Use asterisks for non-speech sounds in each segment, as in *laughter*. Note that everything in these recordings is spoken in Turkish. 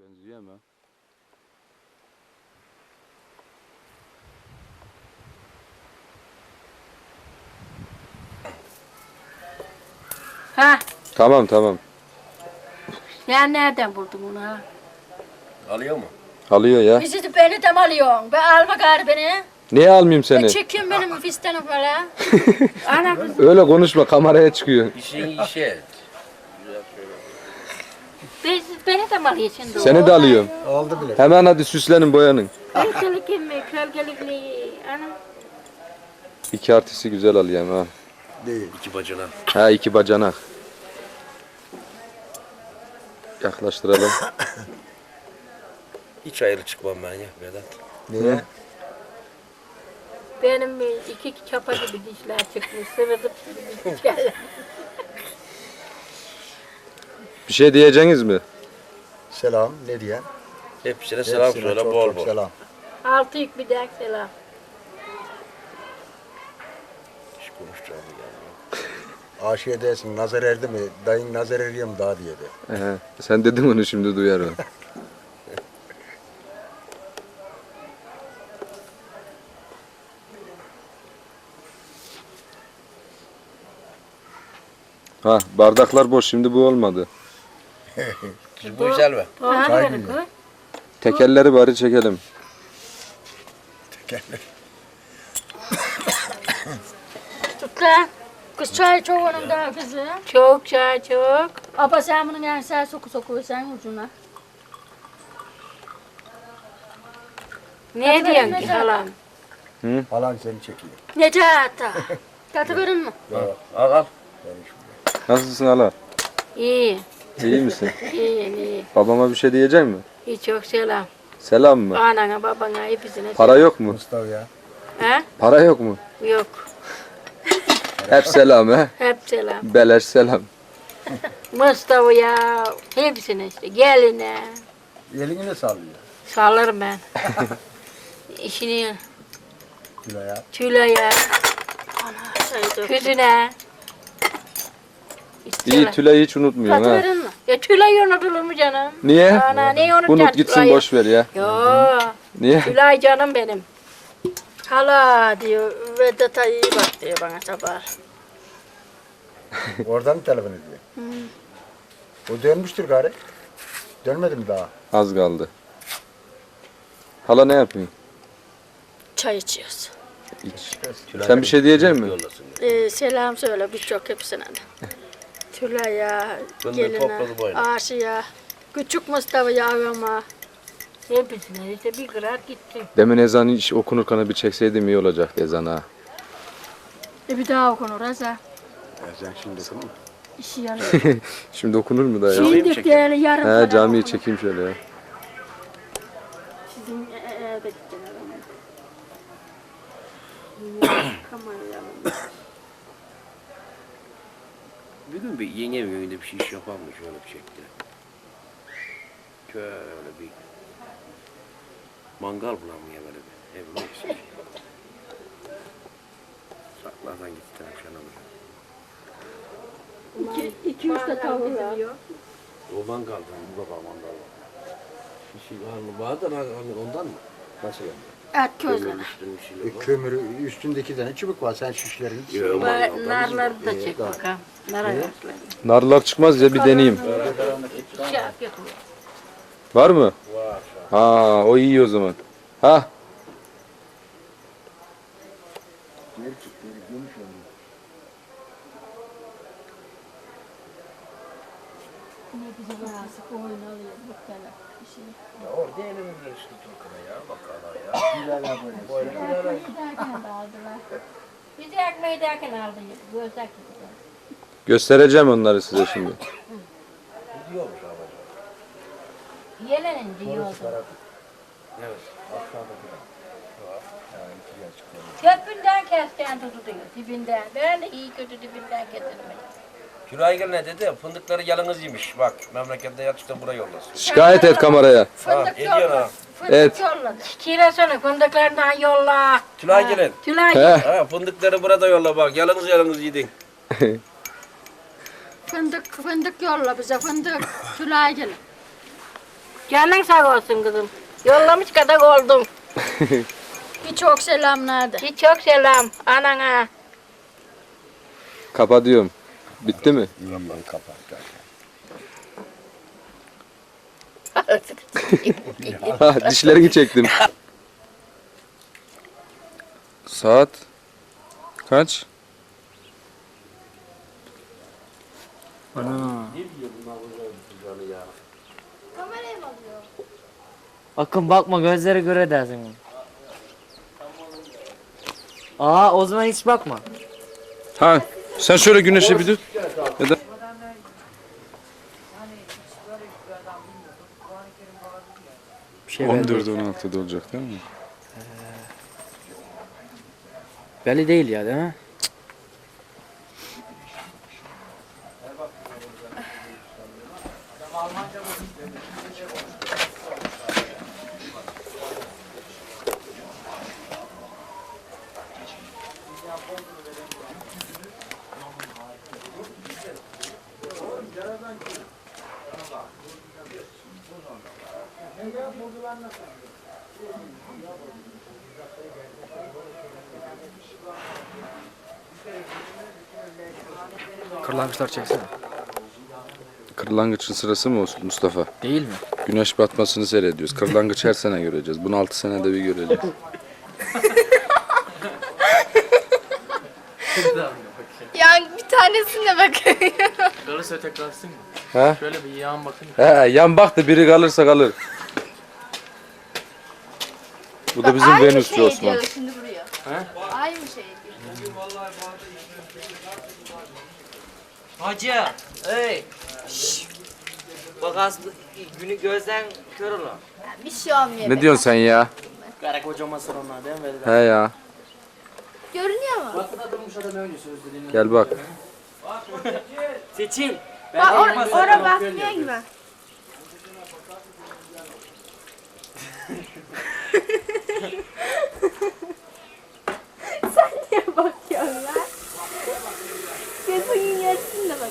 benziyor ama. Ha, Tamam tamam. ya nereden buldun bunu ha? Alıyor mu? Alıyor ya. Bizi de beni de mi alıyorsun? Be alma gari beni. Niye almayayım Be seni? çekin benim *laughs* fistanım falan. *laughs* Ana kız. Öyle konuşma kameraya çıkıyor. İşin işi beni de mi alıyorsun? şimdi? Seni de alıyorum. Aldı bile. Hemen hadi süslenin boyanın. Kölgelik mi? Kölgelikli. Ana. İki artısı güzel alıyorum ha. Değil. İki bacana. Ha iki bacanak. Yaklaştıralım. *coughs* Hiç ayrı çıkmam ben ya Vedat. Niye? Benim iki çapa gibi dişler çıkmış. Sırıdıp sırıdıp dişler. *laughs* Bir şey diyeceğiniz mi? Selam. Ne diye? Hepsine selam Hepsine söyle çok bol çok bol. Selam. Altı yük bir dek selam. Hiç konuşacağım yani. Aşiye dersin nazar erdi mi? Dayın nazar eriyor mu daha diye de. He, sen dedin onu şimdi duyar o. *laughs* Ha bardaklar boş şimdi bu olmadı. Bu güzel mi? Çay mı? Tekerleri bari çekelim. Tut lan. Kız çay çok onun daha kızı. Çok çay çok. Aba sen bunun yani sen soku soku sen ucuna. Ne diyorsun ki halam? Falan seni çekiyor. Necati. Katı verin mi? Al al. Nasılsın hala? İyi. İyi misin? *laughs* İyi iyi. Babama bir şey diyecek mi? İyi çok selam. Selam mı? Anana babana hepsine Para yok mu? Mustafa ya. He? Para yok mu? Yok. Hep selam he. Hep selam. Beleş selam. Mustafa ya. Hepsine işte. Geline. Elini ne sallıyor? Sallarım ben. *laughs* İşini Gülaya. Tülay'a. Küzüne. İyi Tülay'ı hiç unutmuyorsun ha. Ya Tülay unutulur mu canım? Niye? Ana ne unutacaksın Unut gitsin Tülay'ı? boş ver ya. Yo. Niye? Tülay canım benim. Hala diyor. Vedat'a iyi bak diyor bana sabah. *laughs* Oradan mı telefon ediyor? O dönmüştür gari. Dönmedi mi daha? Az kaldı. Hala ne yapıyorsun? Çay içiyoruz. İç. Sen bir şey diyecek misin? Ee, selam söyle birçok hepsine de. *laughs* Tülay'a, Bunları geline, topladı boyuna. Aşı'ya, küçük Mustafa'ya ağama. Hepsine işte bir kırar gitti. Demin ezan hiç okunurken bir çekseydim iyi olacaktı ezan ha. E bir daha okunur. Ya sen şimdi tamam mı? İşi yarıyor. Şimdi okunur mu da ya? Şimdi çekiyor? değerli yarın He falan camiyi okunur. çekeyim şöyle ya. Sizin e, e, eve gideceğim. Kamerayı alın. Bir gün bir yenge mi önünde bir şey iş yaparmış öyle bir şekilde. Şöyle bir mangal bulamıyor böyle bir evime gitsin. Saklardan gitti akşam alacağım. İki, iki üç de ya. O mangaldan bu baba mangal. Şey var mı? Vardı lan ondan mı? Nasıl yani? Et közleme. Kömürün E, var. kömürü üstünde iki tane çubuk var. Sen şişlerini mangaldan narları da bizim- çek bakalım. Nar ayakları. Narlar çıkmaz ya bir deneyeyim. Şey yapıyor. Var mı? Var. Ha o iyi o zaman. Ha Ne güzel arası oyun alıyor bu kadar. Bir şey. Ya orada elimizle işte Turkana ya bakalım ya. Böyle bir ara. Giderken de aldılar. Bizi ekmeği giderken aldı. Gözler gibi. göstereceğim onları size şimdi. Gidiyormuş abi. Yelenince iyi oldu. Evet. Köpünden kesten tutuluyor. Dibinden. Ben de iyi kötü dibinden getirmedim. Gel ne dedi? Fındıkları yalınız yemiş. Bak memlekette yatıktan buraya yollasın. Şikayet et kameraya. Fındık ediyor yolla. ha. Fındık Evet. yolladı. Kira söyle fındıklarından yolla. Tülay gelin. Tülay He. Ha, fındıkları burada yolla bak. Yalınız yalınız yedin. *laughs* Fındık, fındık yolla bize fındık. *laughs* Tülay gelin. Canın sağ olsun kızım. Yollamış kadar oldum. *laughs* Bir çok selamlar de. Bir çok selam anana. Kapatıyorum. Bitti mi? Yaman kapattı. *laughs* Ha, Dişlerini çektim. Saat kaç? Ana. Akın bakma gözlere göre dersin. Aa o zaman hiç bakma. Ha, sen şöyle güneşe bir tut. Ya da şey belli, 14 16'da olacak değil mi? belli değil ya değil mi? Kırlangıçlar çeksene. Kırlangıçın sırası mı olsun Mustafa? Değil mi? Güneş batmasını seyrediyoruz. Kırlangıç her sene göreceğiz. Bunu 6 senede bir göreceğiz. Yani bir tanesine bakın. Kalırsa tekrarsın mı? He? Şöyle bir yağın bakın. He, yan bak da biri kalırsa kalır. Bu da bizim Venüsçü şey Osman. ediyor şimdi buraya? He? Ay mı şey ediyor? Hacı. Hey. Şşş. Bak aslında günü gözden kör olur. Yani bir şey olmuyor. Ne be. diyorsun sen ya? Kara kocaman onlar değil mi? He ya. Görünüyor mu? Bakın durmuş adam öyle sözü dinliyor. Gel bak. Seçil. Bak or olmazsa ora tamam, bakmıyor geliyor. gibi. *laughs* Sen niye bakıyorsun lan? Gözünün yarısında bak.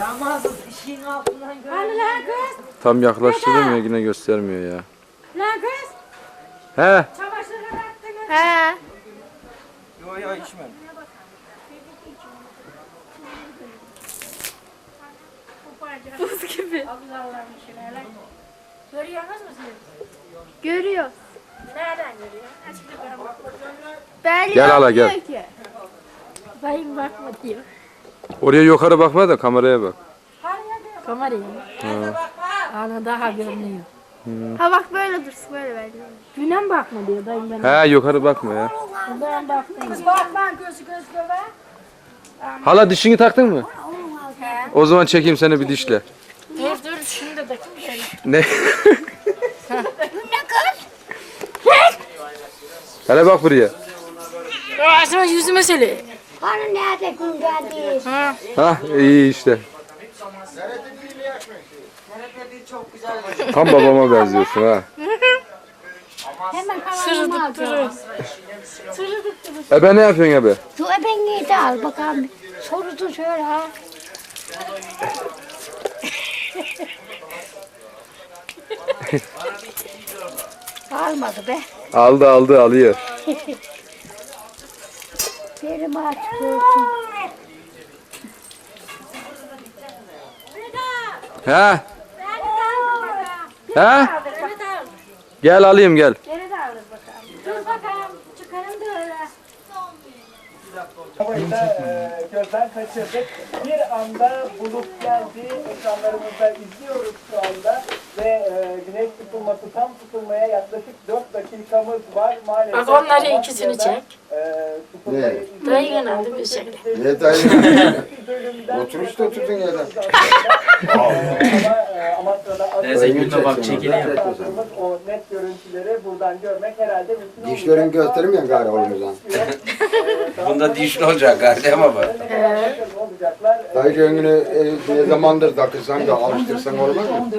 Yağmazız işin altından gör. Hani lan kız? Tam yaklaştırdım ya yine göstermiyor ya. Lan kız? He. Çamaşırları attınız. He. Yo yo içmem. Buz gibi. Görüyorsunuz mu siz? Görüyor. Nereden ben. Belli Gel hala, gel. ki. Dayım bakma diyor. Oraya yukarı bakma da kameraya bak. Kamerayı. Ana daha görünüyor. Ha bak böyle dursun böyle belli. Günen bakma diyor dayım ben. He yukarı bakma ya. Ben baktım. Kız bak lan gözü göz göbe. Hala dişini taktın mı? O zaman çekeyim seni bir dişle. Dur dur şimdi de Ne? *laughs* Hele bak buraya. Ağzıma yüzüme söyle. Hani nerede gün geldi? Ha. Ha iyi işte. Tam babama benziyorsun ha. Hemen Sırıdık durur. E ben ne yapıyorsun ya be? Şu ebenliği de al bakalım. Sorudu şöyle ha. *laughs* Almadı be. Aldı aldı alıyor. Yerim artık görsün. He? He? Gel alayım gel. Dur bakalım. Çıkarım da öyle. Havayı da e, gözden kaçırdık. Bir anda bulut geldi. Ekranlarımızda izliyoruz şu anda. Ve e, güneş tutulması tam tutulmaya yaklaşık 4 dakikamız var. Maalesef Bak onları ikisini çek. E, tutulmayı Dayı önemli bir şey. Ne dayı? Otur işte oturdun yerden. E, Neyse günde bak aldığımız o net görüntüleri buradan görmek herhalde mümkün olmayacak. göstermiyorsun gari oğlumuzdan. Bunda dişli olacak kardeşim ama. olacaklar. Dayı rengini e, ne zamandır takırsan da alıştırsan olmaz mı?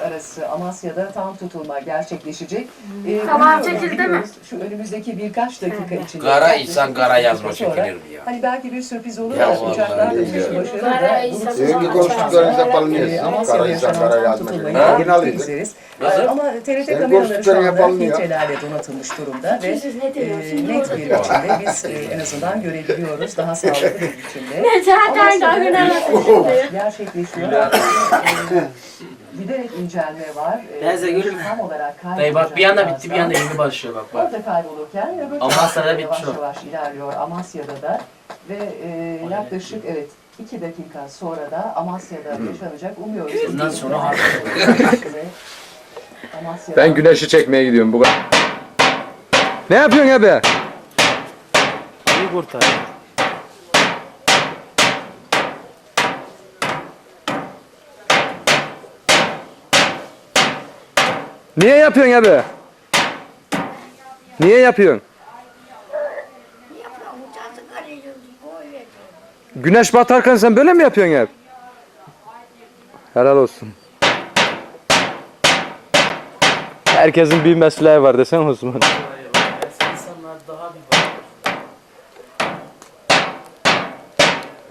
14-29 arası Amasya'da tam tutulma gerçekleşecek. Ee, Tamam, bunu çekildi mi? Şu önümüzdeki birkaç dakika içinde. Kara insan kara yazma sonra, çekilir mi ya? Hani belki bir sürpriz olur Ya da vallahi uçaklar da ya. başarır Kara da insan- bir konuştuklarınızda e. Amasya'da Kara insan, kara yazma tutulmayı çekilir. birlikte Orijinal. E, Nasıl? Ama TRT Senin kameraları şu konuştukların anda yapalım ya. filtrelerle donatılmış durumda ve Siz ne e, diyorsunuz? net bir biçimde biz e, en azından görebiliyoruz. Daha sağlıklı bir biçimde. *laughs* Ben gün bir gerçekleşiyor. Giderek incelme var. E, Teyze gülme. Tam olarak Dayı bak bir anda kaybolacak bitti bir anda birazdan. yeni başlıyor bak bak. Orada kaybolurken öbür Amasya'da bitmiş yavaş yavaş ilerliyor Amasya'da da ve e, yaklaşık evet iki dakika sonra da Amasya'da yaşanacak umuyoruz. Bundan sonra harbi. Ben güneşi çekmeye gidiyorum bu kadar. Ne yapıyorsun abi? İyi kurtar. Niye yapıyorsun abi? Niye yapıyorsun? Güneş batarken sen böyle mi yapıyorsun hep? Helal olsun. Herkesin bir mesleği var desen Osman.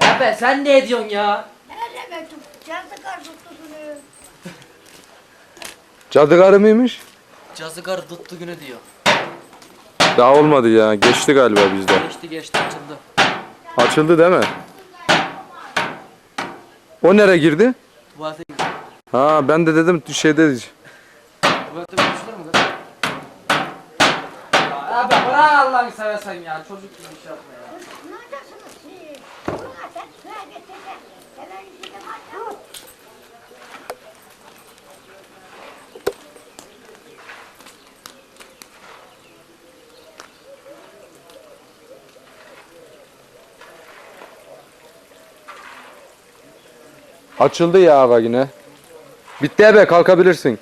Abi sen ne ediyorsun ya? Cadı karı mıymış? Cazıgar tuttu günü diyor. Daha olmadı ya. Geçti galiba bizde. Geçti geçti açıldı. Açıldı değil mi? O nereye girdi? Tuvalete Ha ben de dedim şeyde Tuvalete konuşulur mu? Abi bırak Allah'ını seversen ya. Çocuk gibi bir şey yapma ya. Açıldı ya bak yine. Bitti be kalkabilirsin.